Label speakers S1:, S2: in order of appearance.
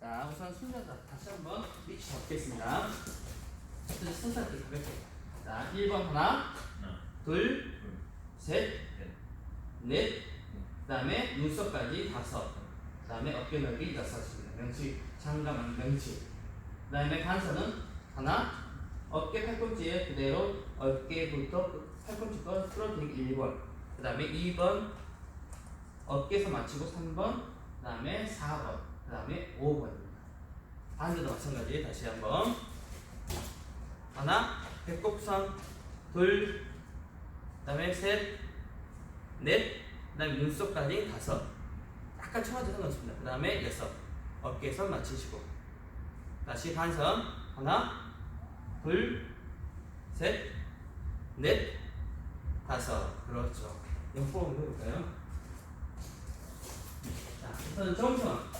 S1: 자, 우선 순서다 다시 한번 잡겠습니다. 그래서 순서대로 가볍게. 자, 1번
S2: 하나,
S1: 둘,
S2: 둘,
S1: 셋,
S2: 셋,
S1: 넷, 그 다음에 눈썹까지 다섯, 그 다음에 어깨 넓이 여섯입니다. 명치, 장갑 명치. 그 다음에 반선은 하나, 어깨 팔꿈치에 그대로 어깨부터 팔꿈치껏 풀어주기 1번. 그 다음에 2번, 어깨에서 맞추고 3번, 그 다음에 4번, 그 다음에 5번입니다. 반대도 마찬가지 다시 한번. 하나, 배꼽선, 둘, 그 다음에 셋, 넷, 그 다음에 눈썹까지 다섯. 약간 쳐가지고 상관없습니다. 그 다음에 여섯. 어깨선 맞추시고. 다시 반선. 하나, 둘, 셋, 넷, 다섯. 그렇죠. 옆으로 한번 해볼까요? 자, 우선 정선.